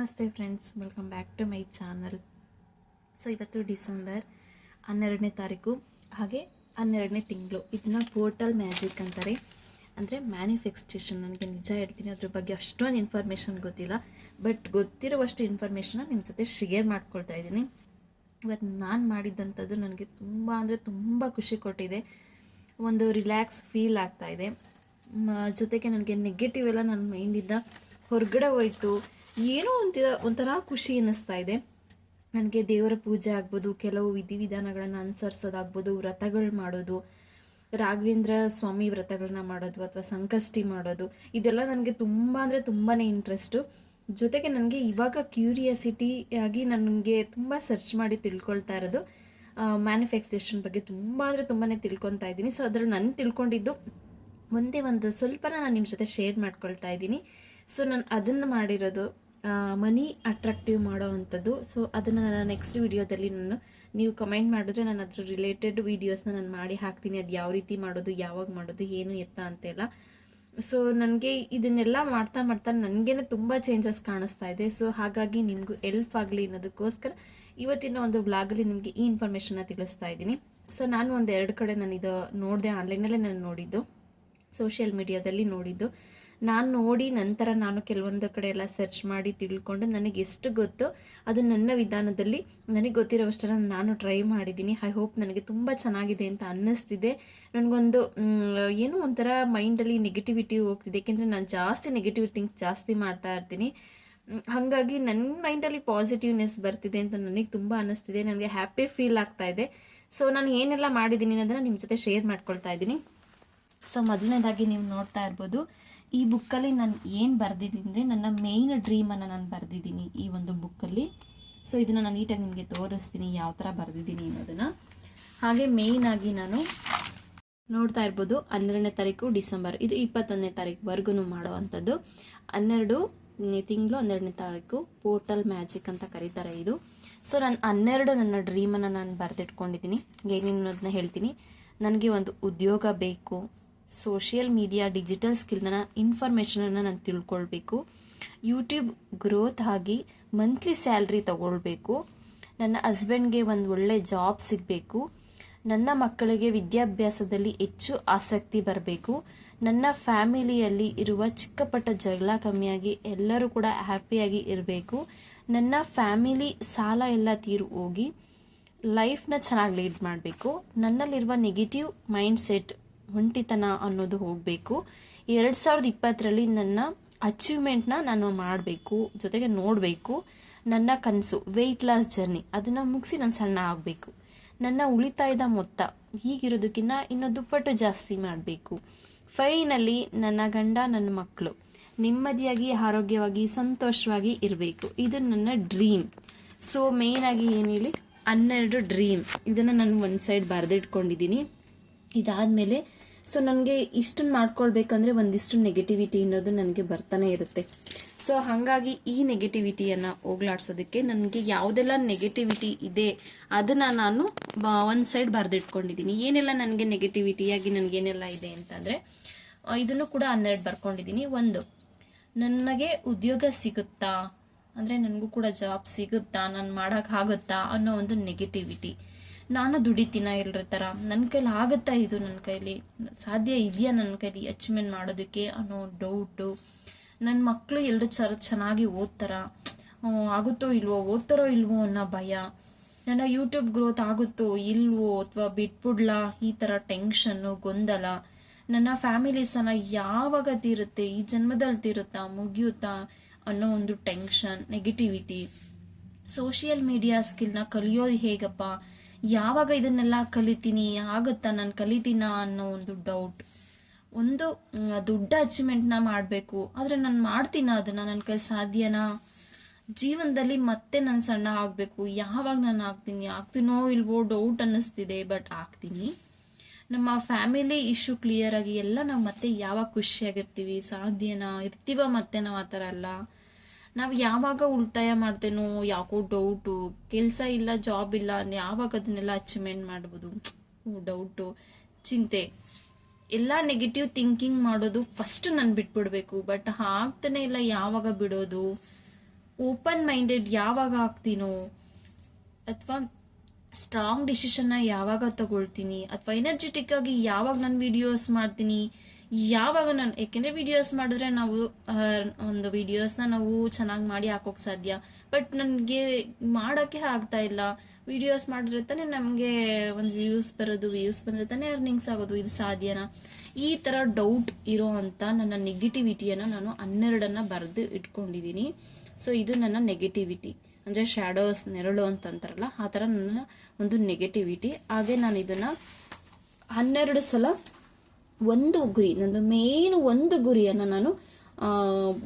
ನಮಸ್ತೆ friends welcome back to my channel so ಇವತ್ತು December ಹನ್ನೆರಡನೇ ತಾರೀಕು, ಹಾಗೆ ಹನ್ನೆರಡನೇ ತಿಂಗಳು. ಇದನ್ನ ಪೋರ್ಟಲ್ ಮ್ಯಾಜಿಕ್ ಅಂತಾರೆ. ಅಂದರೆ ಮ್ಯಾನಿಫೆಕ್ಸ್ಟೇಷನ್ ನನಗೆ ನಿಜ ಹೇಳ್ತೀನಿ, ಅದ್ರ ಬಗ್ಗೆ ಅಷ್ಟೊಂದು ಇನ್ಫಾರ್ಮೇಷನ್ ಗೊತ್ತಿಲ್ಲ. ಬಟ್ ಗೊತ್ತಿರುವಷ್ಟು ಇನ್ಫಾರ್ಮೇಷನ್ನ ನಿಮ್ಮ ಜೊತೆ ಶೇರ್ ಮಾಡ್ಕೊಳ್ತಾ ಇದ್ದೀನಿ. ಇವತ್ತು ನಾನು ಮಾಡಿದ್ದಂಥದ್ದು ನನಗೆ ತುಂಬ ಅಂದರೆ ತುಂಬ ಖುಷಿ ಕೊಟ್ಟಿದೆ. ಒಂದು ರಿಲ್ಯಾಕ್ಸ್ ಫೀಲ್ ಆಗ್ತಾ ಇದೆ. ಜೊತೆಗೆ ನನಗೆ ನೆಗೆಟಿವ್ ಎಲ್ಲ ನನ್ನ ಮೈಂಡಿಂದ ಹೊರಗಡೆ ಹೋಯ್ತು. ಏನೋ ಒಂಥರ ಒಂಥರ ಖುಷಿ ಅನ್ನಿಸ್ತಾ ಇದೆ. ನನಗೆ ದೇವರ ಪೂಜೆ ಆಗ್ಬೋದು, ಕೆಲವು ವಿಧಿವಿಧಾನಗಳನ್ನು ಅನುಸರಿಸೋದಾಗ್ಬೋದು, ವ್ರತಗಳು ಮಾಡೋದು, ರಾಘವೇಂದ್ರ ಸ್ವಾಮಿ ವ್ರತಗಳನ್ನ ಮಾಡೋದು ಅಥವಾ ಸಂಕಷ್ಟಿ ಮಾಡೋದು, ಇದೆಲ್ಲ ನನಗೆ ತುಂಬ ಅಂದರೆ ತುಂಬಾ ಇಂಟ್ರೆಸ್ಟು ಜೊತೆಗೆ ನನಗೆ ಇವಾಗ ಕ್ಯೂರಿಯಾಸಿಟಿ ಆಗಿ ನನಗೆ ತುಂಬ ಸರ್ಚ್ ಮಾಡಿ ತಿಳ್ಕೊಳ್ತಾ ಇರೋದು. ಮ್ಯಾನುಫ್ಯಾಕ್ಚರೇಷನ್ ಬಗ್ಗೆ ತುಂಬ ಅಂದರೆ ತುಂಬಾ ತಿಳ್ಕೊತಾ ಇದ್ದೀನಿ. ಸೊ ಅದ್ರಲ್ಲಿ ನಾನು ತಿಳ್ಕೊಂಡಿದ್ದು, ಒಂದೇ ಒಂದು ಸ್ವಲ್ಪ ನಾನು ನಿಮ್ಮ ಜೊತೆ ಶೇರ್ ಮಾಡ್ಕೊಳ್ತಾ ಇದ್ದೀನಿ. ಸೊ ನಾನು ಅದನ್ನು ಮಾಡಿರೋದು ಮನಿ ಅಟ್ರಾಕ್ಟಿವ್ ಮಾಡೋ ಅಂಥದ್ದು. ಸೊ ಅದನ್ನು ನಾನು ನೆಕ್ಸ್ಟ್ ವಿಡಿಯೋದಲ್ಲಿ ನಾನು ನೀವು ಕಮೆಂಟ್ ಮಾಡಿದ್ರೆ ನಾನು ಅದ್ರ ರಿಲೇಟೆಡ್ ವೀಡಿಯೋಸ್ನ ನಾನು ಮಾಡಿ ಹಾಕ್ತೀನಿ. ಅದು ಯಾವ ರೀತಿ ಮಾಡೋದು, ಯಾವಾಗ ಮಾಡೋದು, ಏನು ಎತ್ತ ಅಂತೆಲ್ಲ. ಸೊ ನನಗೆ ಇದನ್ನೆಲ್ಲ ಮಾಡ್ತಾ ಮಾಡ್ತಾ ನನಗೇನೆ ತುಂಬ ಚೇಂಜಸ್ ಕಾಣಿಸ್ತಾ ಇದೆ. ಸೊ ಹಾಗಾಗಿ ನಿಮಗೂ ಎಲ್ಪ್ ಆಗಲಿ ಅನ್ನೋದಕ್ಕೋಸ್ಕರ ಇವತ್ತಿನ ಒಂದು ಬ್ಲಾಗಲ್ಲಿ ನಿಮಗೆ ಈ ಇನ್ಫಾರ್ಮೇಷನ್ನ ತಿಳಿಸ್ತಾ ಇದ್ದೀನಿ. ಸೊ ನಾನು ಒಂದು ಎರಡು ಕಡೆ ನಾನು ಇದು ನೋಡಿದೆ ಆನ್ಲೈನಲ್ಲೇ ನಾನು ನೋಡಿದ್ದು. ಸೋಷಿಯಲ್ ಮೀಡಿಯಾದಲ್ಲಿ ನೋಡಿದ್ದು. ನಾನು ನೋಡಿ ನಂತರ ನಾನು ಕೆಲವೊಂದು ಕಡೆ ಎಲ್ಲ ಸರ್ಚ್ ಮಾಡಿ ತಿಳ್ಕೊಂಡು ನನಗೆ ಎಷ್ಟು ಗೊತ್ತೋ ಅದು ನನ್ನ ವಿಧಾನದಲ್ಲಿ ನನಗೆ ಗೊತ್ತಿರೋವಷ್ಟರ ನಾನು ಟ್ರೈ ಮಾಡಿದ್ದೀನಿ. ಐ ಹೋಪ್ ನನಗೆ ತುಂಬ ಚೆನ್ನಾಗಿದೆ ಅಂತ ಅನ್ನಿಸ್ತಿದೆ. ನನಗೊಂದು ಏನೋ ಒಂಥರ ಮೈಂಡಲ್ಲಿ ನೆಗೆಟಿವಿಟಿ ಹೋಗ್ತಿದೆ. ಏಕೆಂದರೆ ನಾನು ಜಾಸ್ತಿ ನೆಗೆಟಿವ್ ಥಿಂಕ್ ಜಾಸ್ತಿ ಮಾಡ್ತಾ ಇರ್ತೀನಿ. ಹಾಗಾಗಿ ನನ್ನ ಮೈಂಡಲ್ಲಿ ಪಾಸಿಟಿವ್ನೆಸ್ ಬರ್ತಿದೆ ಅಂತ ನನಗೆ ತುಂಬ ಅನ್ನಿಸ್ತಿದೆ. ನನಗೆ ಹ್ಯಾಪಿ ಫೀಲ್ ಆಗ್ತಾ ಇದೆ. ಸೊ ನಾನು ಏನೆಲ್ಲ ಮಾಡಿದ್ದೀನಿ ಅನ್ನೋದನ್ನು ನಿಮ್ಮ ಜೊತೆ ಶೇರ್ ಮಾಡ್ಕೊಳ್ತಾ ಇದ್ದೀನಿ. ಸೊ ಮೊದಲನೇದಾಗಿ ನೀವು ನೋಡ್ತಾ ಇರ್ಬೋದು ಈ ಬುಕ್ಕಲ್ಲಿ ನಾನು ಏನು ಬರೆದಿದ್ದೀನಿ ಅಂದರೆ ನನ್ನ ಮೇಯ್ನ್ ಡ್ರೀಮನ್ನು ನಾನು ಬರೆದಿದ್ದೀನಿ ಈ ಒಂದು ಬುಕ್ಕಲ್ಲಿ ಸೊ ಇದನ್ನು ನಾನು ನೀಟಾಗಿ ನಿಮಗೆ ತೋರಿಸ್ತೀನಿ ಯಾವ ಥರ ಬರೆದಿದ್ದೀನಿ ಅನ್ನೋದನ್ನು. ಹಾಗೆ ಮೇಯ್ನಾಗಿ ನಾನು ನೋಡ್ತಾ ಇರ್ಬೋದು ಹನ್ನೆರಡನೇ ತಾರೀಕು ಡಿಸೆಂಬರ್. ಇದು ಇಪ್ಪತ್ತೊಂದನೇ ತಾರೀಕುವರೆಗೂ ಮಾಡುವಂಥದ್ದು. ಹನ್ನೆರಡು ತಿಂಗಳು ಹನ್ನೆರಡನೇ ತಾರೀಕು ಪೋರ್ಟಲ್ ಮ್ಯಾಜಿಕ್ ಅಂತ ಕರೀತಾರೆ ಇದು. ಸೊ ನಾನು ಹನ್ನೆರಡು ನನ್ನ ಡ್ರೀಮನ್ನು ನಾನು ಬರೆದಿಟ್ಕೊಂಡಿದ್ದೀನಿ. ಏನೇನು ಅನ್ನೋದನ್ನ ಹೇಳ್ತೀನಿ. ನನಗೆ ಒಂದು ಉದ್ಯೋಗ ಬೇಕು. ಸೋಷಿಯಲ್ ಮೀಡಿಯಾ ಡಿಜಿಟಲ್ ಸ್ಕಿಲ್ನ ಇನ್ಫಾರ್ಮೇಷನನ್ನು ನಾನು ತಿಳ್ಕೊಳ್ಬೇಕು. ಯೂಟ್ಯೂಬ್ ಗ್ರೋತ್ ಆಗಿ ಮಂತ್ಲಿ ಸ್ಯಾಲ್ರಿ ತಗೊಳ್ಬೇಕು. ನನ್ನ ಹಸ್ಬೆಂಡ್ಗೆ ಒಂದು ಒಳ್ಳೆ ಜಾಬ್ ಸಿಗಬೇಕು. ನನ್ನ ಮಕ್ಕಳಿಗೆ ವಿದ್ಯಾಭ್ಯಾಸದಲ್ಲಿ ಹೆಚ್ಚು ಆಸಕ್ತಿ ಬರಬೇಕು. ನನ್ನ ಫ್ಯಾಮಿಲಿಯಲ್ಲಿ ಇರುವ ಚಿಕ್ಕಪಟ್ಟ ಜಗಳ ಕಮ್ಮಿಯಾಗಿ ಎಲ್ಲರೂ ಕೂಡ ಹ್ಯಾಪಿಯಾಗಿ ಇರಬೇಕು. ನನ್ನ ಫ್ಯಾಮಿಲಿ ಸಾಲ ಎಲ್ಲ ತೀರು ಹೋಗಿ ಲೈಫ್ನ ಚೆನ್ನಾಗಿ ಲೀಡ್ ಮಾಡಬೇಕು. ನನ್ನಲ್ಲಿರುವ ನೆಗೆಟಿವ್ ಮೈಂಡ್ ಸೆಟ್ ಒಂಟಿತನ ಅನ್ನೋದು ಹೋಗಬೇಕು. ಎರಡು ಸಾವಿರದ ಇಪ್ಪತ್ತರಲ್ಲಿ ನನ್ನ ಅಚೀವ್ಮೆಂಟ್ನ ನಾನು ಮಾಡಬೇಕು, ಜೊತೆಗೆ ನೋಡಬೇಕು. ನನ್ನ ಕನಸು ವೆಯ್ಟ್ ಲಾಸ್ ಜರ್ನಿ ಅದನ್ನು ಮುಗಿಸಿ ನಾನು ಸಣ್ಣ ಆಗಬೇಕು. ನನ್ನ ಉಳಿತಾಯದ ಮೊತ್ತ ಹೀಗಿರೋದಕ್ಕಿಂತ ಇನ್ನೂ ದುಪ್ಪಟ್ಟು ಜಾಸ್ತಿ ಮಾಡಬೇಕು. ಫೈನಲಿ ನನ್ನ ಗಂಡ, ನನ್ನ ಮಕ್ಕಳು ನೆಮ್ಮದಿಯಾಗಿ, ಆರೋಗ್ಯವಾಗಿ, ಸಂತೋಷವಾಗಿ ಇರಬೇಕು. ಇದು ನನ್ನ ಡ್ರೀಮ್ ಸೊ ಮೇಯ್ನಾಗಿ ಏನು ಹೇಳಿ? ಹನ್ನೆರಡು ಡ್ರೀಮ್ ಇದನ್ನು ನಾನು ಒಂದು ಸೈಡ್ ಬರೆದಿಟ್ಕೊಂಡಿದ್ದೀನಿ ಇದಾದಮೇಲೆ ಸೊ ನನಗೆ ಇಷ್ಟನ್ನು ಮಾಡ್ಕೊಳ್ಬೇಕಂದ್ರೆ ಒಂದಿಷ್ಟು ನೆಗೆಟಿವಿಟಿ ಅನ್ನೋದು ನನಗೆ ಬರ್ತಾನೆ ಇರುತ್ತೆ. ಸೊ ಹಾಗಾಗಿ ಈ ನೆಗೆಟಿವಿಟಿಯನ್ನು ಹೋಗ್ಲಾಡ್ಸೋದಕ್ಕೆ ನನಗೆ ಯಾವುದೆಲ್ಲ ನೆಗೆಟಿವಿಟಿ ಇದೆ ಅದನ್ನು ನಾನು ಒಂದು ಸೈಡ್ ಬರೆದಿಟ್ಕೊಂಡಿದ್ದೀನಿ ಏನೆಲ್ಲ ನನಗೆ ನೆಗೆಟಿವಿಟಿಯಾಗಿ ನನಗೇನೆಲ್ಲ ಇದೆ ಅಂತಂದರೆ ಇದನ್ನು ಕೂಡ ಹನ್ನೆರಡು ಬರ್ಕೊಂಡಿದ್ದೀನಿ ಒಂದು, ನನಗೆ ಉದ್ಯೋಗ ಸಿಗುತ್ತಾ? ಅಂದರೆ ನನಗೂ ಕೂಡ ಜಾಬ್ ಸಿಗುತ್ತಾ? ನಾನು ಮಾಡೋಕ್ಕಾಗುತ್ತಾ ಅನ್ನೋ ಒಂದು ನೆಗೆಟಿವಿಟಿ ನಾನು ದುಡಿತೀನ ಎಲ್ಲರ ಥರ ನನ್ನ ಕೈಲಿ ಆಗುತ್ತಾ ಇದು ನನ್ನ ಕೈಲಿ? ಸಾಧ್ಯ ಇದೆಯಾ ನನ್ನ ಕೈಲಿ ಅಚೀವ್ಮೆಂಟ್ ಮಾಡೋದಕ್ಕೆ ಅನ್ನೋ ಡೌಟು ನನ್ನ ಮಕ್ಕಳು ಎಲ್ಲರೂ ಚರ ಚೆನ್ನಾಗಿ ಓದ್ತಾರ. ಆಗುತ್ತೋ ಇಲ್ವೋ, ಓದ್ತಾರೋ ಇಲ್ವೋ ಅನ್ನೋ ಭಯ. ನನ್ನ ಯೂಟ್ಯೂಬ್ ಗ್ರೋತ್ ಆಗುತ್ತೋ ಇಲ್ವೋ ಅಥವಾ ಬಿಟ್ಬಿಡ್ಲಾ? ಈ ಥರ ಟೆನ್ಷನ್ನು ಗೊಂದಲ. ನನ್ನ ಫ್ಯಾಮಿಲಿ ಸಲ ಯಾವಾಗ ತೀರುತ್ತೆ? ಈ ಜನ್ಮದಲ್ಲಿ ತೀರುತ್ತಾ, ಮುಗಿಯುತ್ತಾ ಅನ್ನೋ ಒಂದು ಟೆನ್ಷನ್ ನೆಗೆಟಿವಿಟಿ ಸೋಷಿಯಲ್ ಮೀಡಿಯಾ ಸ್ಕಿಲ್ನ ಕಲಿಯೋದು ಹೇಗಪ್ಪ? ಯಾವಾಗ ಇದನ್ನೆಲ್ಲ ಕಲಿತೀನಿ, ಆಗುತ್ತಾ ನಾನು ಕಲಿತೀನಾ ಅನ್ನೋ ಒಂದು ಡೌಟ್ ಒಂದು ದೊಡ್ಡ ಅಚೀವ್ಮೆಂಟ್ನ ಮಾಡಬೇಕು. ಆದರೆ ನಾನು ಮಾಡ್ತೀನ ಅದನ್ನು? ನನ್ನ ಕೈ ಸಾಧ್ಯನಾ ಜೀವನದಲ್ಲಿ ಮತ್ತೆ ನಾನು ಸಣ್ಣ ಆಗಬೇಕು. ಯಾವಾಗ ನಾನು ಆಗ್ತೀನಿ? ಆಗ್ತೀನೋ ಇಲ್ವೋ ಡೌಟ್ ಅನ್ನಿಸ್ತಿದೆ ಬಟ್ ಆಗ್ತೀನಿ. ನಮ್ಮ ಫ್ಯಾಮಿಲಿ ಇಶ್ಯೂ ಕ್ಲಿಯರ್ ಆಗಿ ಎಲ್ಲ ನಾವು ಮತ್ತೆ ಯಾವಾಗ ಖುಷಿಯಾಗಿರ್ತೀವಿ? ಸಾಧ್ಯನಾ ಇರ್ತೀವ ಮತ್ತೆ ನಾವು ಆ ಥರ ಅಲ್ಲ? ನಾವು ಯಾವಾಗ ಉಳಿತಾಯ ಮಾಡ್ತೇನೋ ಯಾಕೋ ಡೌಟು ಕೆಲಸ ಇಲ್ಲ ಜಾಬ್ ಇಲ್ಲ ಯಾವಾಗ ಅದನ್ನೆಲ್ಲ ಅಚೀವ್ಮೆಂಟ್ ಮಾಡ್ಬೋದು? ಡೌಟು ಚಿಂತೆ. ಎಲ್ಲ ನೆಗೆಟಿವ್ ಥಿಂಕಿಂಗ್ ಮಾಡೋದು ಫಸ್ಟ್ ನಾನು ಬಿಟ್ಬಿಡ್ಬೇಕು. ಬಟ್ ಆಗ್ತಾನೆ ಇಲ್ಲ ಯಾವಾಗ ಬಿಡೋದು? ಓಪನ್ ಮೈಂಡೆಡ್ ಯಾವಾಗ ಆಗ್ತೀನೋ? ಅಥವಾ ಸ್ಟ್ರಾಂಗ್ ಡಿಸಿಷನ್ನ ಯಾವಾಗ ತಗೊಳ್ತೀನಿ? ಅಥವಾ ಎನರ್ಜೆಟಿಕ್ ಆಗಿ ಯಾವಾಗ ನಾನು ವಿಡಿಯೋಸ್ ಮಾಡ್ತೀನಿ? ಯಾವಾಗ ನಾನು ಯಾಕೆಂದರೆ ವಿಡಿಯೋಸ್ ಮಾಡಿದ್ರೆ ನಾವು ಒಂದು ವಿಡಿಯೋಸ್ನ ನಾವು ಚೆನ್ನಾಗಿ ಮಾಡಿ ಹಾಕೋಕೆ ಸಾಧ್ಯ. ಬಟ್ ನನಗೆ ಮಾಡೋಕ್ಕೆ ಆಗ್ತಾ ಇಲ್ಲ. ವಿಡಿಯೋಸ್ ಮಾಡಿದ್ರೆ ತಾನೇ ನಮಗೆ ಒಂದು ವ್ಯೂಸ್ ಬರೋದು ವ್ಯೂಸ್ ಬಂದರೆ ತಾನೇ ಅರ್ನಿಂಗ್ಸ್ ಆಗೋದು, ಇದು ಸಾಧ್ಯನಾ? ಈ ಥರ ಡೌಟ್ ಇರೋ ಅಂತ ನನ್ನ ನೆಗೆಟಿವಿಟಿಯನ್ನು ನಾನು ಹನ್ನೆರಡನ್ನು ಬರೆದು ಇಟ್ಕೊಂಡಿದ್ದೀನಿ ಸೊ ಇದು ನನ್ನ ನೆಗೆಟಿವಿಟಿ ಅಂದರೆ ಶ್ಯಾಡೋಸ್ ನೆರಳು ಅಂತಂತಾರಲ್ಲ ಆ ಥರ ನನ್ನ ಒಂದು ನೆಗೆಟಿವಿಟಿ ಹಾಗೆ ನಾನು ಇದನ್ನು ಹನ್ನೆರಡು ಸಲ ಒಂದು ಗುರಿ, ನಂದು ಮೇನ್ ಒಂದು ಗುರಿಯನ್ನು ನಾನು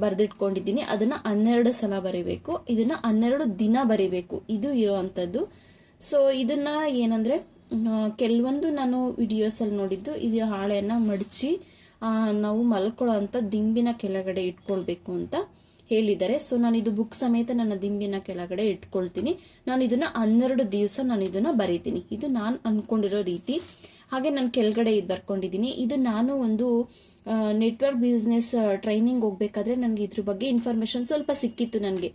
ಬರೆದಿಟ್ಕೊಂಡಿದ್ದೀನಿ. ಅದನ್ನು ಹನ್ನೆರಡು ಸಲ ಬರೀಬೇಕು. ಇದನ್ನು ಹನ್ನೆರಡು ದಿನ ಬರೀಬೇಕು. ಇದು ಇರೋವಂಥದ್ದು ಸೊ ಇದನ್ನ ಏನಂದರೆ ಕೆಲವೊಂದು ನಾನು ವಿಡಿಯೋಸಲ್ಲಿ ನೋಡಿದ್ದು, ಇದು ಹಾಳೆಯನ್ನು ಮಡಚಿ ನಾವು ಮಲ್ಕೊಳ್ಳೋ ಅಂಥ ದಿಂಬಿನ ಕೆಳಗಡೆ ಇಟ್ಕೊಳ್ಬೇಕು ಅಂತ ಹೇಳಿದ್ದಾರೆ. ಸೊ ನಾನು ಇದು ಬುಕ್ ಸಮೇತ ನನ್ನ ದಿಂಬಿನ ಕೆಳಗಡೆ ಇಟ್ಕೊಳ್ತೀನಿ. ನಾನು ಇದನ್ನ ಹನ್ನೆರಡು ದಿವಸ ನಾನು ಇದನ್ನ ಬರೀತೀನಿ. ಇದು ನಾನು ಅನ್ಕೊಂಡಿರೋ ರೀತಿ. ಹಾಗೆ ನಾನು ಕೆಳಗಡೆ ಇದು ಬರ್ಕೊಂಡಿದ್ದೀನಿ ಇದು ನಾನು ಒಂದು ನೆಟ್ವರ್ಕ್ ಬಿಸ್ನೆಸ್ ಟ್ರೈನಿಂಗ್ ಹೋಗ್ಬೇಕಾದ್ರೆ ನನಗೆ ಇದ್ರ ಬಗ್ಗೆ ಇನ್ಫಾರ್ಮೇಶನ್ ಸ್ವಲ್ಪ ಸಿಕ್ಕಿತ್ತು ನನಗೆ.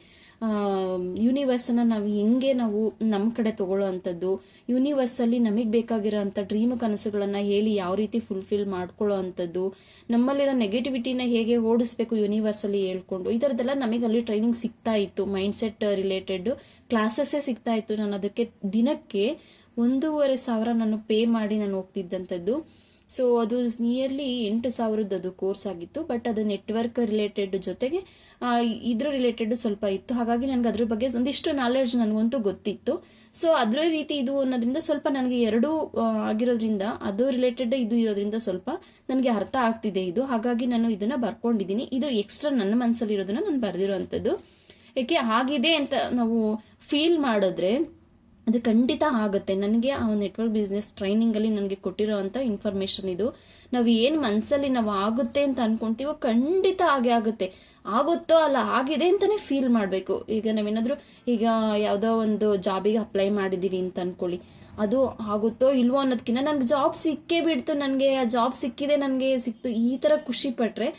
ಯೂನಿವರ್ಸನ್ನು ನಾವು ಹೆಂಗೆ ನಾವು ನಮ್ಮ ಕಡೆ ತಗೊಳ್ಳೋ ಅಂಥದ್ದು ಯೂನಿವರ್ಸಲ್ಲಿ ನಮಗೆ ಬೇಕಾಗಿರೋ ಅಂಥ ಡ್ರೀಮ್ ಕನಸುಗಳನ್ನು ಹೇಳಿ ಯಾವ ರೀತಿ ಫುಲ್ಫಿಲ್ ಮಾಡ್ಕೊಳ್ಳೋ ಅಂಥದ್ದು ನಮ್ಮಲ್ಲಿರೋ ನೆಗೆಟಿವಿಟಿನ ಹೇಗೆ ಓಡಿಸ್ಬೇಕು ಯೂನಿವರ್ಸಲ್ಲಿ ಹೇಳ್ಕೊಂಡು, ಈ ಥರದ್ದೆಲ್ಲ ನಮಗೆ ಅಲ್ಲಿ ಟ್ರೈನಿಂಗ್ ಸಿಗ್ತಾ ಇತ್ತು. ಮೈಂಡ್ಸೆಟ್ ರಿಲೇಟೆಡ್ ಕ್ಲಾಸಸ್ಸೇ ಸಿಗ್ತಾ ಇತ್ತು. ನಾನು ಅದಕ್ಕೆ ದಿನಕ್ಕೆ ಒಂದೂವರೆ ಸಾವಿರ ನಾನು ಪೇ ಮಾಡಿ ನಾನು ಹೋಗ್ತಿದ್ದಂಥದ್ದು. ಸೊ ಅದು ನಿಯರ್ಲಿ ಎಂಟು ಸಾವಿರದ್ದು ಅದು ಕೋರ್ಸ್ ಆಗಿತ್ತು ಬಟ್ ಅದು ನೆಟ್ವರ್ಕ್ ರಿಲೇಟೆಡ್ ಜೊತೆಗೆ ಇದ್ರ ರಿಲೇಟೆಡ್ ಸ್ವಲ್ಪ ಇತ್ತು. ಹಾಗಾಗಿ ನನಗೆ ಅದ್ರ ಬಗ್ಗೆ ಒಂದಿಷ್ಟು ನಾಲೆಡ್ಜ್ ನನಗಂತೂ ಗೊತ್ತಿತ್ತು. ಸೊ ಅದ್ರ ರೀತಿ ಇದು ಅನ್ನೋದ್ರಿಂದ ಸ್ವಲ್ಪ ನನಗೆ ಎರಡೂ ಆಗಿರೋದ್ರಿಂದ, ಅದು ರಿಲೇಟೆಡ್ ಇದು ಇರೋದ್ರಿಂದ ಸ್ವಲ್ಪ ನನಗೆ ಅರ್ಥ ಆಗ್ತಿದೆ ಇದು. ಹಾಗಾಗಿ ನಾನು ಇದನ್ನ ಬರ್ಕೊಂಡಿದ್ದೀನಿ. ಇದು ಎಕ್ಸ್ಟ್ರಾ ನನ್ನ ಮನಸ್ಸಲ್ಲಿ ಇರೋದನ್ನ ನಾನು ಬರೆದಿರೋವಂಥದ್ದು ಯಾಕೆ ಆಗಿದೆ ಅಂತ ನಾವು ಫೀಲ್ ಮಾಡಿದ್ರೆ ಅದು ಖಂಡಿತ ಆಗುತ್ತೆ. ನನಗೆ ಆ ನೆಟ್ವರ್ಕ್ ಬಿಸ್ನೆಸ್ ಟ್ರೈನಿಂಗಲ್ಲಿ ನನಗೆ ಕೊಟ್ಟಿರೋವಂಥ ಇನ್ಫಾರ್ಮೇಷನ್ ಇದು. ನಾವು ಏನು ಮನಸ್ಸಲ್ಲಿ ನಾವು ಆಗುತ್ತೆ ಅಂತ ಅನ್ಕೊಂತೀವೋ ಖಂಡಿತ ಹಾಗೆ ಆಗುತ್ತೆ. ಆಗುತ್ತೋ ಅಲ್ಲ, ಆಗಿದೆ ಅಂತಲೇ ಫೀಲ್ ಮಾಡಬೇಕು. ಈಗ ನಾವೇನಾದರೂ ಈಗ ಯಾವುದೋ ಒಂದು ಜಾಬಿಗೆ ಅಪ್ಲೈ ಮಾಡಿದ್ದೀವಿ ಅಂತ ಅನ್ಕೊಳ್ಳಿ. ಅದು ಆಗುತ್ತೋ ಇಲ್ವೋ ಅನ್ನೋದಕ್ಕಿಂತ ನನಗೆ ಜಾಬ್ ಸಿಕ್ಕೇ ಬಿಡ್ತು. ನನಗೆ ಆ ಜಾಬ್ ಸಿಕ್ಕಿದೆ, ನನಗೆ ಸಿಕ್ತು. ಈ ಥರ ಖುಷಿ ಪಟ್ಟರೆ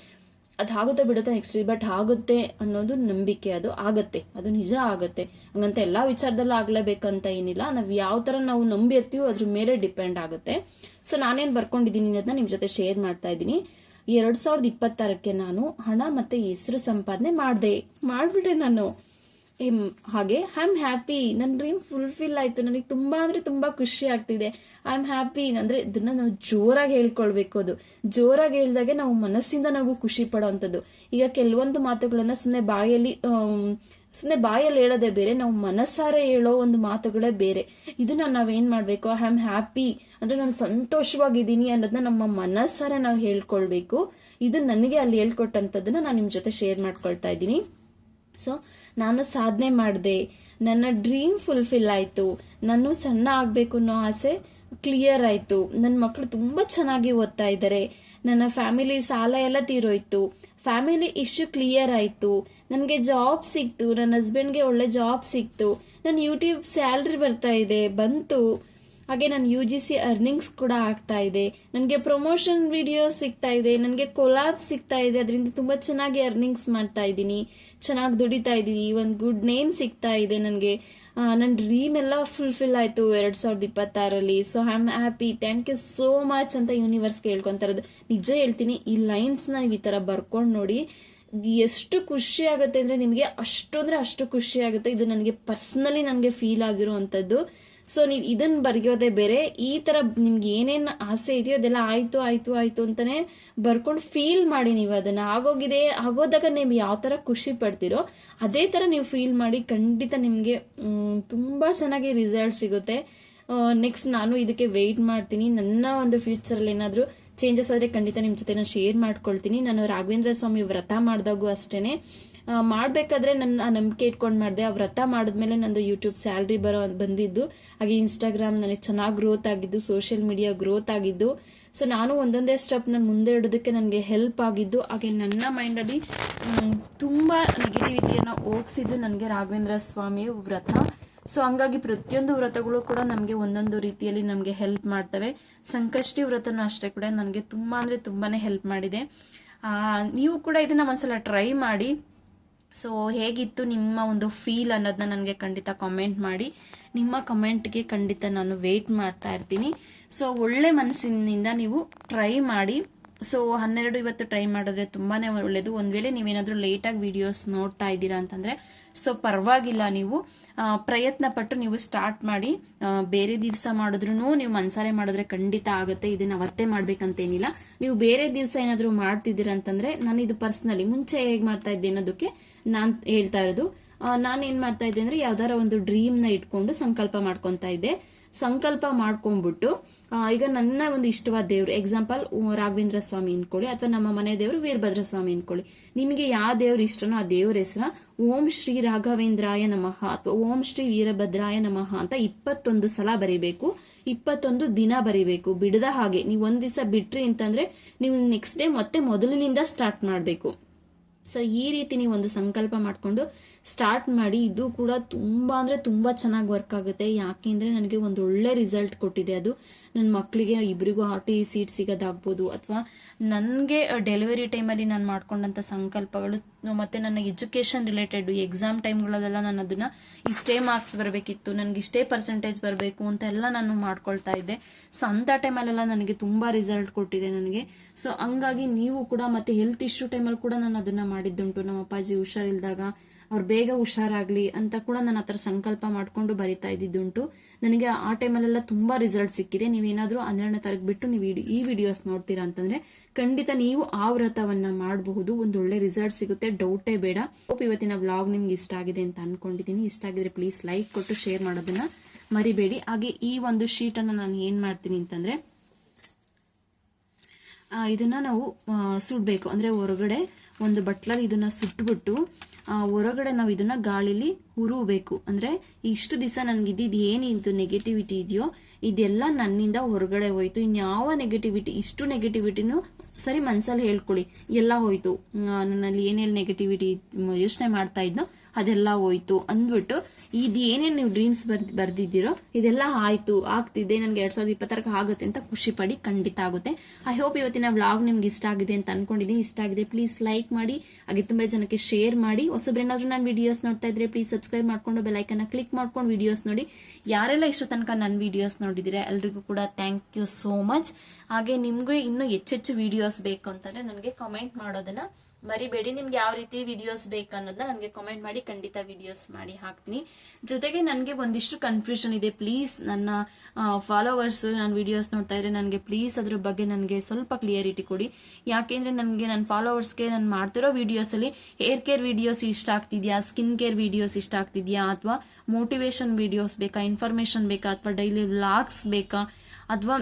ಅದು ಆಗುತ್ತೋ ಬಿಡುತ್ತೆ ನೆಕ್ಸ್ಟ್ ಬಟ್ ಆಗುತ್ತೆ ಅನ್ನೋದು ನಂಬಿಕೆ, ಅದು ಆಗುತ್ತೆ, ಅದು ನಿಜ ಆಗುತ್ತೆ. ಹಂಗಂತ ಎಲ್ಲ ವಿಚಾರದಲ್ಲೂ ಆಗ್ಲೇಬೇಕಂತ ಏನಿಲ್ಲ. ನಾವು ಯಾವ ಥರ ನಾವು ನಂಬಿರ್ತೀವೋ ಅದ್ರ ಮೇಲೆ ಡಿಪೆಂಡ್ ಆಗುತ್ತೆ. ಸೊ ನಾನೇನು ಬರ್ಕೊಂಡಿದ್ದೀನಿ ಅನ್ನೋದನ್ನ ನಿಮ್ಮ ಜೊತೆ ಶೇರ್ ಮಾಡ್ತಾ ಇದ್ದೀನಿ. ಎರಡು ಸಾವಿರದ ಇಪ್ಪತ್ತಾರಕ್ಕೆ ನಾನು ಹಣ ಮತ್ತು ಹೆಸರು ಸಂಪಾದನೆ ಮಾಡಿದೆ, ಮಾಡಿಬಿಟ್ಟೆ ನಾನು. ಎಂ ಹಾಗೆ ಐ ಆಮ್ ಹ್ಯಾಪಿ ನನ್ನ ಡ್ರೀಮ್ ಫುಲ್ಫಿಲ್ ಆಯಿತು. ನನಗೆ ತುಂಬ ಅಂದರೆ ತುಂಬ ಖುಷಿ ಆಗ್ತಿದೆ. ಐ ಆಮ್ ಹ್ಯಾಪಿ ಅಂದರೆ ಇದನ್ನು ನಾವು ಜೋರಾಗಿ ಹೇಳ್ಕೊಳ್ಬೇಕು ಅದು. ಜೋರಾಗಿ ಹೇಳ್ದಾಗೆ ನಾವು ಮನಸ್ಸಿಂದ ನಾವು ಖುಷಿ ಪಡೋವಂಥದ್ದು ಈಗ ಕೆಲವೊಂದು ಮಾತುಗಳನ್ನು ಸುಮ್ಮನೆ ಬಾಯಲ್ಲಿ ಸುಮ್ಮನೆ ಬಾಯಲ್ಲಿ ಹೇಳೋದೇ ಬೇರೆ, ನಾವು ಮನಸ್ಸಾರೆ ಹೇಳೋ ಒಂದು ಮಾತುಗಳೇ ಬೇರೆ. ಇದನ್ನ ನಾವೇನು ಮಾಡಬೇಕು? ಐ ಆಮ್ ಹ್ಯಾಪಿ ಅಂದರೆ ನಾನು ಸಂತೋಷವಾಗಿದ್ದೀನಿ ಅನ್ನೋದನ್ನ ನಮ್ಮ ಮನಸ್ಸಾರೆ ನಾವು ಹೇಳ್ಕೊಳ್ಬೇಕು. ಇದು ನನಗೆ ಅಲ್ಲಿ ಹೇಳ್ಕೊಟ್ಟಂಥದ್ದನ್ನ ನಾನು ನಿಮ್ಮ ಜೊತೆ ಶೇರ್ ಮಾಡ್ಕೊಳ್ತಾ ಇದ್ದೀನಿ. ಸೊ ನಾನು ಸಾಧನೆ ಮಾಡಿದೆ. ನನ್ನ ಡ್ರೀಮ್ ಫುಲ್ಫಿಲ್ ಆಯಿತು. ನಾನು ಸಣ್ಣ ಆಗಬೇಕು ಅನ್ನೋ ಆಸೆ ಕ್ಲಿಯರ್ ಆಯಿತು. ನನ್ನ ಮಕ್ಕಳು ತುಂಬ ಚೆನ್ನಾಗಿ ಓದ್ತಾ ಇದ್ದಾರೆ ನನ್ನ ಫ್ಯಾಮಿಲಿ ಸಾಲ ಎಲ್ಲ ತೀರೋಯ್ತು. ಫ್ಯಾಮಿಲಿ ಇಶ್ಯೂ ಕ್ಲಿಯರ್ ಆಯಿತು. ನನಗೆ ಜಾಬ್ ಸಿಕ್ತು. ನನ್ನ ಹಸ್ಬೆಂಡ್ಗೆ ಒಳ್ಳೆ ಜಾಬ್ ಸಿಕ್ತು. ನನ್ನ ಯೂಟ್ಯೂಬ್ ಸ್ಯಾಲ್ರಿ ಬರ್ತಾ ಇದೆ. ಬಂತು. ಹಾಗೆ ನನ್ನ ಯು ಜಿ ಸಿ ಅರ್ನಿಂಗ್ಸ್ ಕೂಡ ಆಗ್ತಾ ಇದೆ. ನನಗೆ ಪ್ರಮೋಷನ್ ವಿಡಿಯೋ ಸಿಗ್ತಾ ಇದೆ. ನನಗೆ ಕೊಲಾಬ್ ಸಿಗ್ತಾ ಇದೆ. ಅದರಿಂದ ತುಂಬ ಚೆನ್ನಾಗಿ ಅರ್ನಿಂಗ್ಸ್ ಮಾಡ್ತಾ ಇದ್ದೀನಿ. ಚೆನ್ನಾಗಿ ದುಡಿತಾ ಇದ್ದೀನಿ. ಒಂದು ಗುಡ್ ನೇಮ್ ಸಿಗ್ತಾ ಇದೆ ನನಗೆ. ನನ್ನ ಡ್ರೀಮ್ ಎಲ್ಲ ಫುಲ್ಫಿಲ್ ಆಯಿತು ಎರಡು ಸಾವಿರದ ಇಪ್ಪತ್ತಾರಲ್ಲಿ. So I am happy thank you so much ಅಂತ ಯೂನಿವರ್ಸ್ಗೆ ಹೇಳ್ಕೊತಾ ನಿಜ ಹೇಳ್ತೀನಿ, ಈ ಲೈನ್ಸ್ನ ನೀವು ಈ ಥರ ಬರ್ಕೊಂಡು ನೋಡಿ, ಎಷ್ಟು ಖುಷಿ ಆಗುತ್ತೆ ಅಂದರೆ ನಿಮಗೆ ಅಷ್ಟು ಅಂದರೆ ಅಷ್ಟು ಖುಷಿ ಆಗುತ್ತೆ. ಇದು ನನಗೆ ಪರ್ಸ್ನಲಿ ನನಗೆ ಫೀಲ್ ಆಗಿರುವಂಥದ್ದು ಸೊ ನೀವು ಇದನ್ನ ಬರೆಯೋದೇ ಬೇರೆ. ಈ ಥರ ನಿಮ್ಗೆ ಏನೇನು ಆಸೆ ಇದೆಯೋ ಅದೆಲ್ಲ ಆಯಿತು ಆಯಿತು ಆಯಿತು ಅಂತಲೇ ಬರ್ಕೊಂಡು ಫೀಲ್ ಮಾಡಿ ನೀವು ಅದನ್ನು. ಆಗೋಗಿದೆ, ಆಗೋದಾಗ ನೀವು ಯಾವ ಥರ ಖುಷಿ ಪಡ್ತೀರೋ ಅದೇ ಥರ ನೀವು ಫೀಲ್ ಮಾಡಿ ಖಂಡಿತ ನಿಮಗೆ ತುಂಬ ಚೆನ್ನಾಗಿ ರಿಸಲ್ಟ್ ಸಿಗುತ್ತೆ. ನೆಕ್ಸ್ಟ್ ನಾನು ಇದಕ್ಕೆ ವೆಯ್ಟ್ ಮಾಡ್ತೀನಿ. ನನ್ನ ಒಂದು ಫ್ಯೂಚರಲ್ಲಿ ಏನಾದರೂ ಚೇಂಜಸ್ ಆದರೆ ಖಂಡಿತ ನಿಮ್ಮ ಜೊತೆ ನಾನು ಶೇರ್ ಮಾಡ್ಕೊಳ್ತೀನಿ. ನಾನು ರಾಘವೇಂದ್ರ ಸ್ವಾಮಿ ವ್ರತ ಮಾಡಿದಾಗೂ ಅಷ್ಟೇ ಮಾಡಬೇಕಾದ್ರೆ ನನ್ನ ನಂಬಿಕೆ ಇಟ್ಕೊಂಡು ಮಾಡಿದೆ. ಆ ವ್ರತ ಮಾಡಿದ್ಮೇಲೆ ನಂದು ಯೂಟ್ಯೂಬ್ ಸ್ಯಾಲ್ರಿ ಬರೋ ಬಂದಿದ್ದು. ಹಾಗೆ ಇನ್ಸ್ಟಾಗ್ರಾಮ್ ನನಗೆ ಚೆನ್ನಾಗಿ ಗ್ರೋತ್ ಆಗಿದ್ದು ಸೋಷಿಯಲ್ ಮೀಡಿಯಾ ಗ್ರೋತ್ ಆಗಿದ್ದು. ಸೊ ನಾನು ಒಂದೊಂದೇ ಸ್ಟೆಪ್ ನಾನು ಮುಂದೆ ಇಡೋದಕ್ಕೆ ನನಗೆ ಹೆಲ್ಪ್ ಆಗಿದ್ದು. ಹಾಗೆ ನನ್ನ ಮೈಂಡಲ್ಲಿ ತುಂಬ ನೆಗೆಟಿವಿಟಿಯನ್ನು ಹೋಗಿಸಿದ್ದು ನನಗೆ ರಾಘವೇಂದ್ರ ಸ್ವಾಮಿ ವ್ರತ. ಸೊ ಹಂಗಾಗಿ ಪ್ರತಿಯೊಂದು ವ್ರತಗಳು ಕೂಡ ನಮಗೆ ಒಂದೊಂದು ರೀತಿಯಲ್ಲಿ ನಮಗೆ ಹೆಲ್ಪ್ ಮಾಡ್ತವೆ. ಸಂಕಷ್ಟಿ ವ್ರತನೂ ಅಷ್ಟೇ ಕೂಡ ನನಗೆ ತುಂಬ ಅಂದರೆ ತುಂಬಾ ಹೆಲ್ಪ್ ಮಾಡಿದೆ. ನೀವು ಕೂಡ ಇದನ್ನು ಒಂದ್ಸಲ ಟ್ರೈ ಮಾಡಿ. ಸೊ ಹೇಗಿತ್ತು ನಿಮ್ಮ ಒಂದು ಫೀಲ್ ಅನ್ನೋದನ್ನ ನನಗೆ ಖಂಡಿತ ಕಾಮೆಂಟ್ ಮಾಡಿ. ನಿಮ್ಮ ಕಮೆಂಟ್ಗೆ ಖಂಡಿತ ನಾನು ವೆಯ್ಟ್ ಮಾಡ್ತಾ ಇರ್ತೀನಿ. ಸೊ ಒಳ್ಳೆ ಮನಸ್ಸಿನಿಂದ ನೀವು ಟ್ರೈ ಮಾಡಿ. ಸೊ ಹನ್ನೆರಡು ಇವತ್ತು ಟ್ರೈ ಮಾಡಿದ್ರೆ ತುಂಬಾ ಒಳ್ಳೆಯದು ಒಂದು ವೇಳೆ ನೀವೇನಾದರೂ ಲೇಟಾಗಿ ವಿಡಿಯೋಸ್ ನೋಡ್ತಾ ಇದ್ದೀರಾ ಅಂತಂದರೆ ಸೊ ಪರವಾಗಿಲ್ಲ ನೀವು. ಪ್ರಯತ್ನ ಪಟ್ಟು ನೀವು ಸ್ಟಾರ್ಟ್ ಮಾಡಿ ಬೇರೆ ದಿವಸ ಮಾಡಿದ್ರು ನೀವು ಮನ್ಸಾರೆ ಮಾಡಿದ್ರೆ ಖಂಡಿತ ಆಗುತ್ತೆ. ಇದನ್ನ ಅವತ್ತೇ ಮಾಡ್ಬೇಕಂತೇನಿಲ್ಲ. ನೀವು ಬೇರೆ ದಿವಸ ಏನಾದರೂ ಮಾಡ್ತಿದ್ದೀರಾ ಅಂತಂದ್ರೆ, ನಾನು ಇದು ಪರ್ಸ್ನಲಿ ಮುಂಚೆ ಹೇಗೆ ಮಾಡ್ತಾ ಇದ್ದೆ ಅನ್ನೋದಕ್ಕೆ ನಾನು ಹೇಳ್ತಾ ಇರೋದು. ನಾನು ಏನು ಮಾಡ್ತಾ ಇದ್ದೆ ಅಂದ್ರೆ, ಯಾವ್ದಾರ ಒಂದು ಡ್ರೀಮ್ನ ಇಟ್ಕೊಂಡು ಸಂಕಲ್ಪ ಮಾಡ್ಕೊತಾ ಇದ್ದೆ. ಸಂಕಲ್ಪ ಮಾಡ್ಕೊಂಡ್ಬಿಟ್ಟು ಈಗ ನನ್ನ ಒಂದು ಇಷ್ಟವಾದ ದೇವರು ಎಕ್ಸಾಂಪಲ್ ರಾಘವೇಂದ್ರ ಸ್ವಾಮಿ ಅನ್ಕೊಳ್ಳಿ, ಅಥವಾ ನಮ್ಮ ಮನೆ ದೇವರು ವೀರಭದ್ರ ಸ್ವಾಮಿ ಅನ್ಕೊಳ್ಳಿ. ನಿಮಗೆ ಯಾವ ದೇವ್ರ ಇಷ್ಟನೋ ಆ ದೇವ್ರ ಹೆಸರ ಓಂ ಶ್ರೀ ರಾಘವೇಂದ್ರಾಯ ನಮಃ ಅಥವಾ ಓಂ ಶ್ರೀ ವೀರಭದ್ರಾಯ ನಮಃ ಅಂತ ಇಪ್ಪತ್ತೊಂದು ಸಲ ಬರಿಬೇಕು, ಇಪ್ಪತ್ತೊಂದು ದಿನ ಬರಿಬೇಕು, ಬಿಡದ ಹಾಗೆ. ನೀವು ಒಂದ್ ದಿವಸ ಬಿಟ್ರಿ ಅಂತಂದ್ರೆ ನೀವು ನೆಕ್ಸ್ಟ್ ಡೇ ಮತ್ತೆ ಮೊದಲಿನಿಂದ ಸ್ಟಾರ್ಟ್ ಮಾಡಬೇಕು. ಸೊ ಈ ರೀತಿ ನೀವು ಒಂದು ಸಂಕಲ್ಪ ಮಾಡಿಕೊಂಡು ಸ್ಟಾರ್ಟ್ ಮಾಡಿ ಇದು ಕೂಡ ತುಂಬ ಅಂದರೆ ತುಂಬ ಚೆನ್ನಾಗಿ ವರ್ಕ್ ಆಗುತ್ತೆ. ಯಾಕೆಂದರೆ ನನಗೆ ಒಂದು ಒಳ್ಳೆ ರಿಸಲ್ಟ್ ಕೊಟ್ಟಿದೆ ಅದು. ನನ್ನ ಮಕ್ಕಳಿಗೆ ಇಬ್ಬರಿಗೂ ಆರ್ ಟಿ ಸೀಟ್ ಸಿಗೋದಾಗ್ಬೋದು ಅಥವಾ ನನಗೆ ಡೆಲಿವರಿ ಟೈಮಲ್ಲಿ ನಾನು ಮಾಡ್ಕೊಂಡಂಥ ಸಂಕಲ್ಪಗಳು, ಮತ್ತು ನನ್ನ ಎಜುಕೇಷನ್ ರಿಲೇಟೆಡ್ ಎಕ್ಸಾಮ್ ಟೈಮ್ಗಳಲ್ಲೆಲ್ಲ ನಾನು ಅದನ್ನು ಇಷ್ಟೇ ಮಾರ್ಕ್ಸ್ ಬರಬೇಕಿತ್ತು, ನನಗೆ ಇಷ್ಟೇ ಪರ್ಸೆಂಟೇಜ್ ಬರಬೇಕು ಅಂತ ಎಲ್ಲ ನಾನು ಮಾಡ್ಕೊಳ್ತಾ ಇದ್ದೆ. ಸೊ ಅಂಥ ಟೈಮಲ್ಲೆಲ್ಲ ನನಗೆ ತುಂಬ ರಿಸಲ್ಟ್ ಕೊಟ್ಟಿದೆ ನನಗೆ. ಸೊ ಹಂಗಾಗಿ ನೀವು ಕೂಡ ಮತ್ತೆ ಹೆಲ್ತ್ ಇಶ್ಯೂ ಟೈಮಲ್ಲಿ ಕೂಡ ನಾನು ಅದನ್ನು ಮಾಡಿದ್ದುಂಟು. ನಮ್ಮ ಅಪ್ಪಾಜಿ ಹುಷಾರಿಲ್ದಾಗ ಅವ್ರು ಬೇಗ ಹುಷಾರಾಗ್ಲಿ ಅಂತ ಕೂಡ ನಾನು ಆ ಥರ ಸಂಕಲ್ಪ ಮಾಡಿಕೊಂಡು ಬರಿತಾ ಇದ್ದಿದ್ದುಂಟು. ನನಗೆ ಆ ಟೈಮಲ್ಲೆಲ್ಲ ತುಂಬ ರಿಸಲ್ಟ್ ಸಿಕ್ಕಿದೆ. ನೀವೇನಾದರೂ ಹನ್ನೆರಡನೇ ತಾರೀಕು ಬಿಟ್ಟು ನೀವು ಈ- ವಿಡಿಯೋಸ್ ನೋಡ್ತೀರಾ ಅಂತಂದರೆ ಖಂಡಿತ ನೀವು ಆ ವ್ರತವನ್ನು ಮಾಡಬಹುದು. ಒಂದು ಒಳ್ಳೆ ರಿಸಲ್ಟ್ ಸಿಗುತ್ತೆ. ಡೌಟೇ ಬೇಡ. ಹೋಪ್ ಇವತ್ತಿನ ವ್ಲಾಗ್ ನಿಮ್ಗೆ ಇಷ್ಟ ಆಗಿದೆ ಅಂತ ಅನ್ಕೊಂಡಿದ್ದೀನಿ. ಇಷ್ಟ ಆಗಿದ್ರೆ ಪ್ಲೀಸ್ ಲೈಕ್ ಕೊಟ್ಟು ಶೇರ್ ಮಾಡೋದನ್ನು ಮರಿಬೇಡಿ. ಹಾಗೆ ಈ ಒಂದು ಶೀಟನ್ನು ನಾನು ಏನು ಮಾಡ್ತೀನಿ ಅಂತಂದರೆ ಇದನ್ನು ನಾವು ಸುಡಬೇಕು. ಅಂದ್ರೆ ಹೊರಗಡೆ ಒಂದು ಬಟ್ಲಲ್ಲಿ ಇದನ್ನ ಸುಟ್ಬಿಟ್ಟು ಹೊರಗಡೆ ನಾವು ಇದನ್ನ ಗಾಳಿಲಿ ಹುರುಬೇಕು. ಅಂದ್ರೆ ಇಷ್ಟು ದಿವಸ ನನ್ಗೆ ಇದ್ದಿದ್ದು ಏನಿದು ನೆಗೆಟಿವಿಟಿ ಇದೆಯೋ, ಇದೆಲ್ಲ ನನ್ನಿಂದ ಹೊರಗಡೆ ಹೋಯ್ತು. ಇನ್ಯಾವ ನೆಗೆಟಿವಿಟಿ ಇಷ್ಟು ನೆಗೆಟಿವಿಟಿನೂ ಸರಿ ಮನ್ಸಲ್ಲಿ ಹೇಳ್ಕೊಳ್ಳಿ. ಎಲ್ಲ ಹೋಯ್ತು. ನನ್ನಲ್ಲಿ ಏನೇನು ನೆಗೆಟಿವಿಟಿ ಯೋಚನೆ ಮಾಡ್ತಾ ಇದ್ನೋ ಅದೆಲ್ಲ ಹೋಯ್ತು ಅಂದ್ಬಿಟ್ಟು, ಇದು ಏನೇನು ನೀವು ಡ್ರೀಮ್ಸ್ ಬರ್ದು, ಬರ್ದಿದ್ದೀರೋ, ಇದೆಲ್ಲ ಆಯ್ತು, ಆಗ್ತಿದೆ, ನನಗೆ ಎರಡು ಸಾವಿರದ ಇಪ್ಪತ್ತರಕ್ಕೆ ಆಗುತ್ತೆ ಅಂತ ಖುಷಿ ಪಡಿ ಖಂಡಿತ ಆಗುತ್ತೆ. ಐ ಹೋಪ್ ಇವತ್ತಿನ ವ್ಲಾಗ್ ನಿಮ್ಗೆ ಇಷ್ಟ ಆಗಿದೆ ಅಂತ ಅನ್ಕೊಂಡಿದ್ದೀನಿ. ಇಷ್ಟ ಆಗಿದೆ ಪ್ಲೀಸ್ ಲೈಕ್ ಮಾಡಿ, ಹಾಗೆ ತುಂಬ ಜನಕ್ಕೆ ಶೇರ್ ಮಾಡಿ. ಹೊಸಬ್ರೇನಾದ್ರೂ ನಾನು ವಿಡಿಯೋಸ್ ನೋಡ್ತಾ ಇದ್ರೆ ಪ್ಲೀಸ್ ಸಬ್ಸ್ಕ್ರೈಬ್ ಮಾಡ್ಕೊಂಡು ಬೆಲೈಕನ್ನ ಕ್ಲಿಕ್ ಮಾಡ್ಕೊಂಡು ವಿಡಿಯೋಸ್ ನೋಡಿ. ಯಾರೆಲ್ಲ ಇಷ್ಟು ತನಕ ನನ್ನ ವಿಡಿಯೋಸ್ ನೋಡಿದ್ದೀರಾ ಎಲ್ರಿಗೂ ಕೂಡ ಥ್ಯಾಂಕ್ ಯು ಸೋ ಮಚ್ ಹಾಗೆ ನಿಮ್ಗೆ ಇನ್ನೂ ಹೆಚ್ಚೆಚ್ಚು ವಿಡಿಯೋಸ್ ಬೇಕು ಅಂತಂದ್ರೆ ನನಗೆ ಕಮೆಂಟ್ ಮಾಡೋದನ್ನ ಮರಿಬೇಡಿ, ನಿಮ್ಗೆ ಯಾವ ರೀತಿ ವಿಡಿಯೋಸ್ ಬೇಕನ್ನೋದನ್ನ ನನಗೆ ಕಾಮೆಂಟ್ ಮಾಡಿ ಖಂಡಿತ ವಿಡಿಯೋಸ್ ಮಾಡಿ ಹಾಕ್ತೀನಿ. ಜೊತೆಗೆ ನನಗೆ ಒಂದಿಷ್ಟು ಕನ್ಫ್ಯೂಷನ್ ಇದೆ. ಪ್ಲೀಸ್ ನನ್ನ ಫಾಲೋವರ್ಸ್ ನಾನು ವಿಡಿಯೋಸ್ ನೋಡ್ತಾ ಇದ್ರೆ ನನಗೆ ಪ್ಲೀಸ್ ಅದ್ರ ಬಗ್ಗೆ ನನಗೆ ಸ್ವಲ್ಪ ಕ್ಲಿಯರಿಟಿ ಕೊಡಿ. ಯಾಕೆಂದ್ರೆ ನನಗೆ ನನ್ನ ಫಾಲೋವರ್ಸ್ಗೆ ನಾನು ಮಾಡ್ತಿರೋ ವಿಡಿಯೋಸಲ್ಲಿ ಹೇರ್ ಕೇರ್ ವಿಡಿಯೋಸ್ ಇಷ್ಟ ಆಗ್ತಿದೆಯಾ ಸ್ಕಿನ್ ಕೇರ್ ವಿಡಿಯೋಸ್ ಇಷ್ಟ ಆಗ್ತಿದೆಯಾ, ಅಥವಾ ಮೋಟಿವೇಶನ್ ವಿಡಿಯೋಸ್ ಬೇಕಾ ಇನ್ಫಾರ್ಮೇಶನ್ ಬೇಕಾ, ಅಥವಾ ಡೈಲಿ ವ್ಲಾಗ್ಸ್ ಬೇಕಾ, ಅಥವಾ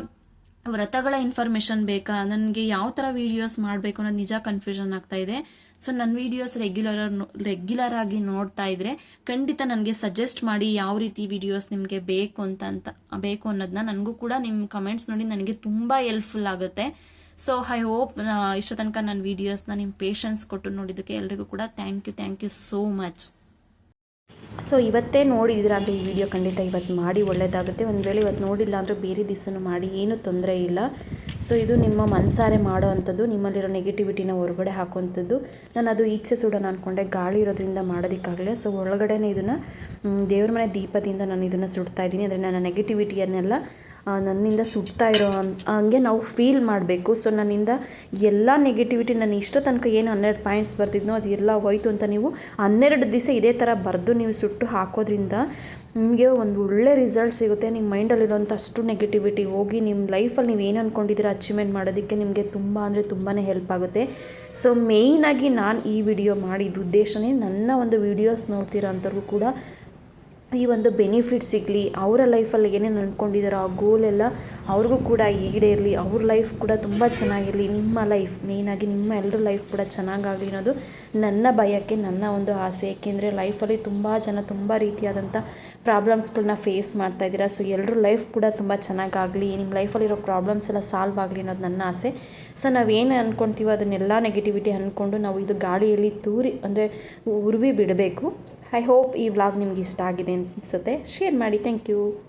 ವ್ರತಗಳ ಇನ್ಫಾರ್ಮೇಷನ್ ಬೇಕಾ? ನನಗೆ ಯಾವ ಥರ ವಿಡಿಯೋಸ್ ಮಾಡಬೇಕು ಅನ್ನೋದು ನಿಜ ಕನ್ಫ್ಯೂಷನ್ ಆಗ್ತಾ ಇದೆ. ಸೊ ನನ್ನ ವಿಡಿಯೋಸ್ ರೆಗ್ಯುಲರ್ ರೆಗ್ಯುಲರ್ ಆಗಿ ನೋಡ್ತಾ ಇದ್ರೆ ಖಂಡಿತ ನನಗೆ ಸಜೆಸ್ಟ್ ಮಾಡಿ ಯಾವ ರೀತಿ ವಿಡಿಯೋಸ್ ನಿಮಗೆ ಬೇಕು ಅಂತ ಅಂತ, ಬೇಕು ಅನ್ನೋದನ್ನ ನನಗೂ ಕೂಡ ನಿಮ್ಮ ಕಮೆಂಟ್ಸ್ ನೋಡಿ ನನಗೆ ತುಂಬ ಹೆಲ್ಪ್ಫುಲ್ ಆಗುತ್ತೆ. ಸೊ ಐ ಹೋಪ್ ಇಷ್ಟ ತನಕ ನನ್ನ ವೀಡಿಯೋಸ್ನ ನಿಮ್ಮ ಪೇಷನ್ಸ್ ಕೊಟ್ಟು ನೋಡಿದ್ದಕ್ಕೆ ಎಲ್ರಿಗೂ ಕೂಡ thank you thank you so much so ಇವತ್ತೇ ನೋಡಿದ್ದೀರಾ ಅಂದರೆ ಈ ವಿಡಿಯೋ ಖಂಡಿತ ಇವತ್ತು ಮಾಡಿ ಒಳ್ಳೆಯದಾಗುತ್ತೆ ಒಂದು ವೇಳೆ ಇವತ್ತು ನೋಡಿಲ್ಲ ಅಂದರೆ ಬೇರೆ ದಿವಸನೂ ಮಾಡಿ, ಏನೂ ತೊಂದರೆ ಇಲ್ಲ. ಸೊ ಇದು ನಿಮ್ಮ ಮನಸಾರೆ ಮಾಡೋ ಅಂಥದ್ದು ನಿಮ್ಮಲ್ಲಿರೋ ನೆಗೆಟಿವಿಟಿನ ಹೊರಗಡೆ ಹಾಕುವಂಥದ್ದು. ನಾನು ಅದು ಈಚೆ ಸುಡೋಣ ಅಂದ್ಕೊಂಡೆ ಗಾಳಿ ಇರೋದ್ರಿಂದ ಮಾಡೋದಕ್ಕಾಗಲಿಲ್ಲ. ಸೊ ಒಳಗಡೆನೇ ಇದನ್ನು ದೇವ್ರ ಮನೆ ದೀಪದಿಂದ ನಾನು ಇದನ್ನು ಸುಡ್ತಾ ಇದ್ದೀನಿ. ಅಂದರೆ ನನ್ನ ನೆಗೆಟಿವಿಟಿಯನ್ನೆಲ್ಲ ನನ್ನಿಂದ ಸುಡ್ತಾ ಇರೋ ಹಂಗೆ ನಾವು ಫೀಲ್ ಮಾಡಬೇಕು. ಸೊ ನನ್ನಿಂದ ಎಲ್ಲ ನೆಗೆಟಿವಿಟಿ ನಾನು ಇಷ್ಟೋ ತನಕ ಏನು ಹನ್ನೆರಡು ಪಾಯಿಂಟ್ಸ್ ಬರ್ತಿದ್ನೋ ಅದೆಲ್ಲ ಹೋಯ್ತು ಅಂತ ನೀವು ಹನ್ನೆರಡು ದಿವಸ ಇದೇ ಥರ ಬರೆದು ನೀವು ಸುಟ್ಟು ಹಾಕೋದ್ರಿಂದ ನಿಮಗೆ ಒಂದು ಒಳ್ಳೆ ರಿಸಲ್ಟ್ ಸಿಗುತ್ತೆ. ನಿಮ್ಮ ಮೈಂಡಲ್ಲಿರೋಂಥ ಅಷ್ಟು ನೆಗೆಟಿವಿಟಿ ಹೋಗಿ ನಿಮ್ಮ ಲೈಫಲ್ಲಿ ನೀವು ಏನು ಅಂದ್ಕೊಂಡಿದ್ದೀರ ಅಚೀವ್ಮೆಂಟ್ ಮಾಡೋದಕ್ಕೆ ನಿಮಗೆ ತುಂಬ ಅಂದರೆ ತುಂಬಾ ಹೆಲ್ಪ್ ಆಗುತ್ತೆ. ಸೊ ಮೇಯ್ನಾಗಿ ನಾನು ಈ ವಿಡಿಯೋ ಮಾಡಿದ ಉದ್ದೇಶನೇ ನನ್ನ ಒಂದು ವಿಡಿಯೋಸ್ ನೋಡ್ತಿರೋ ಅಂಥವ್ರಿಗೂ ಕೂಡ ಈ ಒಂದು ಬೆನಿಫಿಟ್ ಸಿಗಲಿ, ಅವರ ಲೈಫಲ್ಲಿ ಏನೇನು ಅಂದ್ಕೊಂಡಿದ್ದಾರೋ ಆ ಗೋಲೆಲ್ಲ ಅವ್ರಿಗೂ ಕೂಡ ಈಡೇರಲಿ ಅವ್ರ ಲೈಫ್ ಕೂಡ ತುಂಬ ಚೆನ್ನಾಗಿರಲಿ, ನಿಮ್ಮ ಲೈಫ್ ಮೇಯ್ನಾಗಿ ನಿಮ್ಮ ಎಲ್ಲರ ಲೈಫ್ ಕೂಡ ಚೆನ್ನಾಗಾಗಲಿ ಅನ್ನೋದು ನನ್ನ ಭಯಕ್ಕೆ ನನ್ನ ಒಂದು ಆಸೆ. ಏಕೆಂದರೆ ಲೈಫಲ್ಲಿ ತುಂಬ ಜನ ತುಂಬ ರೀತಿಯಾದಂಥ ಪ್ರಾಬ್ಲಮ್ಸ್ಗಳನ್ನ ಫೇಸ್ ಮಾಡ್ತಾ ಇದ್ದೀರಾ. ಸೊ ಎಲ್ಲರ ಲೈಫ್ ಕೂಡ ತುಂಬ ಚೆನ್ನಾಗಾಗಲಿ, ನಿಮ್ಮ ಲೈಫಲ್ಲಿರೋ ಪ್ರಾಬ್ಲಮ್ಸ್ ಎಲ್ಲ ಸಾಲ್ವ್ ಆಗಲಿ ಅನ್ನೋದು ನನ್ನ ಆಸೆ. ಸೊ ನಾವೇನು ಅಂದ್ಕೊಳ್ತೀವೋ ಅದನ್ನೆಲ್ಲ ನೆಗೆಟಿವಿಟಿ ಅಂದ್ಕೊಂಡು ನಾವು ಇದು ಗಾಳಿಯಲ್ಲಿ ತೂರಿ, ಅಂದರೆ ಉರುವಿ ಬಿಡಬೇಕು. ಐ ಹೋಪ್ ಈ ವ್ಲಾಗ್ ನಿಮ್ಗೆ ಇಷ್ಟ ಆಗಿದೆ ಅನಿಸುತ್ತೆ. ಶೇರ್ ಮಾಡಿ. Thank you